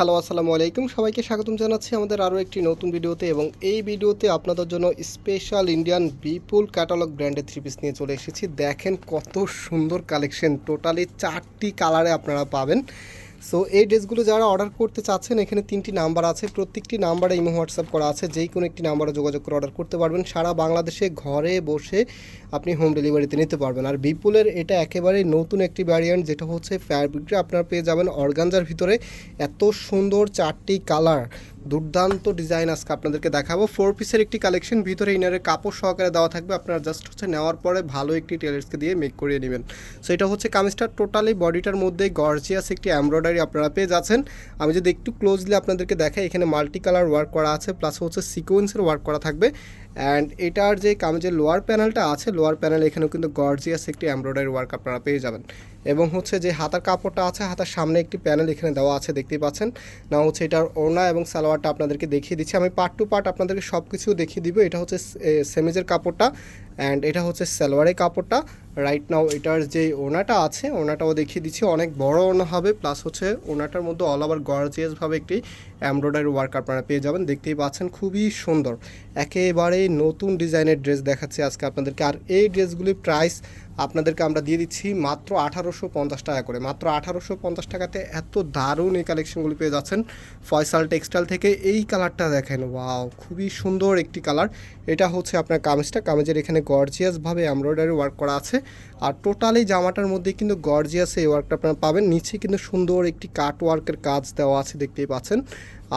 Hello, আসসালামু আলাইকুম। সবাইকে স্বাগতম জানাচ্ছি আমাদের আরও একটি নতুন ভিডিওতে এবং এই ভিডিওতে আপনাদের জন্য স্পেশাল ইন্ডিয়ান বিপুল ক্যাটালগ ব্র্যান্ডের থ্রি পিস নিয়ে চলে এসেছি। দেখেন কত সুন্দর কালেকশন টোটালি চারটি কালারে আপনারা পাবেন। সো এই ড্রেসগুলো যারা অর্ডার করতে চাচ্ছেন, এখানে তিনটি নাম্বার আছে। প্রত্যেকটি নাম্বারে ইমো হোয়াটসঅ্যাপ করা আছে। যেই কোনো একটি নাম্বারে যোগাযোগ করে অর্ডার করতে পারবেন। সারা বাংলাদেশে ঘরে বসে আপনি হোম ডেলিভারিতে নিতে পারবেন। আর বিপুলের এটা একেবারে নতুন একটি ভ্যারিয়েন্ট যেটা হচ্ছে ফ্যাব্রিকটা আপনারা পেয়ে যাবেন অর্গানজার ভিতরে। এত সুন্দর চারটি কালার দুর্দান্ত ডিজাইন আজকে আপনাদেরকে দেখাবো। ফোর পিসের একটি কালেকশন ভিতরে ইনারের কাপড় সহকারে দেওয়া থাকবে। আপনারা জাস্ট হচ্ছে নেওয়ার পরে ভালো একটি টেলার্সকে দিয়ে মেক করিয়ে নেবেন। সো এটা হচ্ছে কামিজটা টোটালি বডিটার মধ্যে গর্জিয়াস একটি এমব্রয়ডারি আপনারা পেয়ে যাচ্ছেন। আমি যদি একটু ক্লোজলি আপনাদেরকে দেখাই, এখানে মাল্টি কালার ওয়ার্ক করা আছে প্লাস হচ্ছে সিকোয়েন্সের ওয়ার্ক করা থাকবে। অ্যান্ড এটার যে কামিজের লোয়ার প্যানেলটা আছে লোয়ার প্যানেল এখানেও কিন্তু গর্জিয়াস একটি এমব্রয়ডারি ওয়ার্ক আপনারা পেয়ে যাবেন। এবং হচ্ছে যে হাতার কাপড়টা আছে, হাতার সামনে একটি প্যানেল এখানে দেওয়া আছে দেখতেই পাচ্ছেন? না হচ্ছে এটার ওড়না এবং সালোয়ারটা আপনাদেরকে দেখিয়ে দিচ্ছি। আমি পার্ট টু পার্ট আপনাদেরকে সব কিছু দেখিয়ে দিব। এটা হচ্ছে সেমিজের কাপড়টা অ্যান্ড এটা হচ্ছে সালোয়ারের কাপড়টা। রাইট নাও এটার যে ওনাটা আছে, ওনাটাও দেখিয়ে দিচ্ছি। অনেক বড় ওনা হবে প্লাস হচ্ছে ওনাটার মধ্যে অল ওভার গর্জিয়াসভাবে একটি এমব্রয়ডারি ওয়ার্ক আপনারা পেয়ে যাবেন। দেখতেই পাচ্ছেন, খুবই সুন্দর। একেবারে নতুন ডিজাইনের ড্রেস দেখাচ্ছে আজকে আপনাদেরকে। আর এই ড্রেসগুলির প্রাইস আপনাদেরকে আমরা দিয়ে দিচ্ছি মাত্র আঠারোশো পঞ্চাশ টাকা করে। মাত্র আঠারোশো পঞ্চাশ টাকাতে এত দারুণ এই কালেকশনগুলি পেয়ে যাচ্ছেন। ফয়সাল টেক্সটাইল থেকে এই কালারটা দেখেন ওয়াও খুবই সুন্দর একটি কালার এটা হচ্ছে আপনার কামিজটা। কামিজের এখানে গর্জিয়াসভাবে এমব্রয়ডারি ওয়ার্ক করা আছে। আর টোটালি জামাটার মধ্যে কিন্তু গর্জিয়াস এই ওয়ার্কটা আপনারা পাবেন। নিচে কিন্তু সুন্দর একটি কাট ওয়ার্কের কাজ দেওয়া আছে, দেখতেই পাচ্ছেন।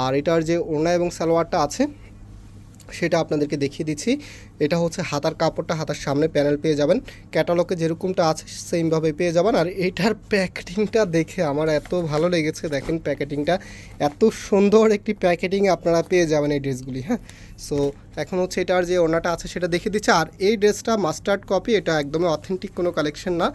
আর এটার যে ওড়না এবং সালোয়ারটা আছে, সেটা আপনাদেরকে দেখিয়ে দিচ্ছি। এটা হচ্ছে হাতার কাপড়টা হাতার সামনে প্যানেল পেয়ে যাবেন। ক্যাটালগে যেরকমটা আছে সেমভাবে পেয়ে যাবেন। আর এটার প্যাকেটিংটা দেখে আমার এত ভালো লেগেছে। দেখেন প্যাকেটিংটা, এত সুন্দর একটি প্যাকেটিং আপনারা পেয়ে যাবেন এই ড্রেসগুলি হ্যাঁ? সো এখন হচ্ছে এটার যে ওনাটা আছে সেটা দেখিয়ে দিচ্ছে। আর এই ড্রেসটা মাস্টার্ড কপি এটা একদমই অথেন্টিক কোনো কালেকশন না।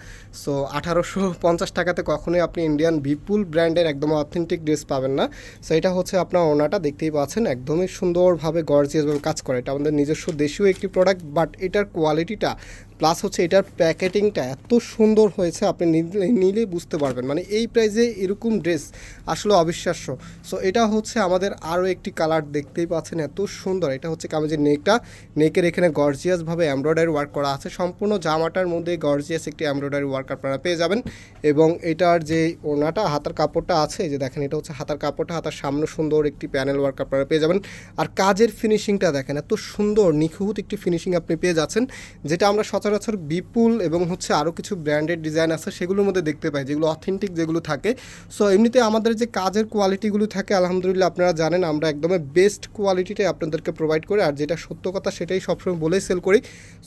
সো আঠারোশো পঞ্চাশ টাকাতে কখনোই আপনি ইন্ডিয়ান বিপুল ব্র্যান্ডের একদম অথেন্টিক ড্রেস পাবেন না। সো এটা হচ্ছে আপনার ওনাটা দেখতেই পাচ্ছেন। একদমই সুন্দরভাবে গর্জিয়াসভাবে কাজ করে। এটা আমাদের নিজস্ব দেশীয় একটি প্রোডাক্ট বাট এটার কোয়ালিটিটা প্লাস হচ্ছে এটার প্যাকেটিংটা এত সুন্দর হয়েছে, আপনি নিলে- বুঝতে পারবেন। মানে এই প্রাইসে এরকম ড্রেস আসলে অবিশ্বাস্য। সো এটা হচ্ছে আমাদের আরও একটি কালার দেখতেই পাচ্ছেন, এত সুন্দর। এটা হচ্ছে কামিজের নেকটা। নেকের এখানে গর্জিয়াসভাবে এমব্রয়ডারি ওয়ার্ক করা আছে। সম্পূর্ণ জামাটার মধ্যে গর্জিয়াস একটি এমব্রয়ডারি ওয়ার্ক আপনারা পেয়ে যাবেন। এবং এটার যে ওনাটা হাতার কাপড়টা আছে যে দেখেন, এটা হচ্ছে হাতার কাপড়টা, হাতার সামনে সুন্দর একটি প্যানেল ওয়ার্ক আপনারা পেয়ে যাবেন। আর কাজের ফিনিশিংটা দেখেন, এত সুন্দর, নিখুঁত একটি ফিনিশিং আপনি পেয়ে যাচ্ছেন, যেটা আমরা সচরাচর বিপুল এবং হচ্ছে আরও কিছু ব্র্যান্ডেড ডিজাইন আছে সেগুলোর মধ্যে দেখতে পাই, যেগুলো অথেন্টিক যেগুলো থাকে। সো এমনিতে আমাদের যে কাজের কোয়ালিটিগুলো থাকে, আলহামদুলিল্লাহ আপনারা জানেন, আমরা একদমই বেস্ট কোয়ালিটিটাই আপনাদেরকে প্রোভাইড করি। আর যেটা সত্য কথা, সেটাই সবসময় বলেই সেল করি।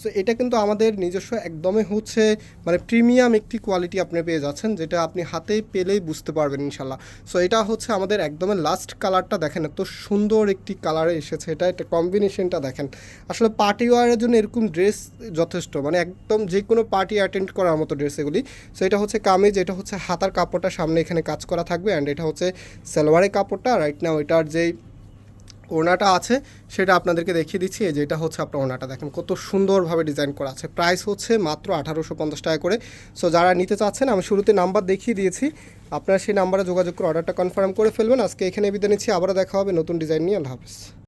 সো এটা কিন্তু আমাদের নিজস্ব একদমই হচ্ছে মানে প্রিমিয়াম একটি কোয়ালিটি আপনি পেয়ে যাচ্ছেন, যেটা আপনি হাতে পেলেই বুঝতে পারবেন ইনশাল্লাহ সো এটা হচ্ছে আমাদের একদমই লাস্ট কালারটা দেখেন, এত সুন্দর একটি কালারে এসেছে। এটা একটা কম্বিনেশনটা দেখেন। আসলে পার্টি ওয়ারের জন্য এরকম ড্রেস যথেষ্ট মানে একদম যে কোনো পার্টি অ্যাটেন্ড করার মতো ড্রেস এগুলি। সো এটা হচ্ছে কামিজ, এটা হচ্ছে হাতার কাপড়টা সামনে এখানে কাজ করা থাকবে অ্যান্ড এটা হচ্ছে সালোয়ারের কাপড়টা। রাইট নাও এটার যেই ওনাটা আছে, সেটা আপনাদেরকে দেখিয়ে দিচ্ছি। যে এটা হচ্ছে আপনার ওনাটা দেখেন কত সুন্দরভাবে ডিজাইন করা আছে। প্রাইস হচ্ছে মাত্র আঠারোশো পঞ্চাশ টাকা করে। সো যারা নিতে চাচ্ছেন, আমি শুরুতে নাম্বার দেখিয়ে দিয়েছি। আপনারা সেই নাম্বারে যোগাযোগ করে অর্ডারটা কনফার্ম করে ফেলবেন। আজকে এখানে বিদায় নিচ্ছি। আবারও দেখা হবে নতুন ডিজাইন নিয়ে। আল্লাহ হাফিজ।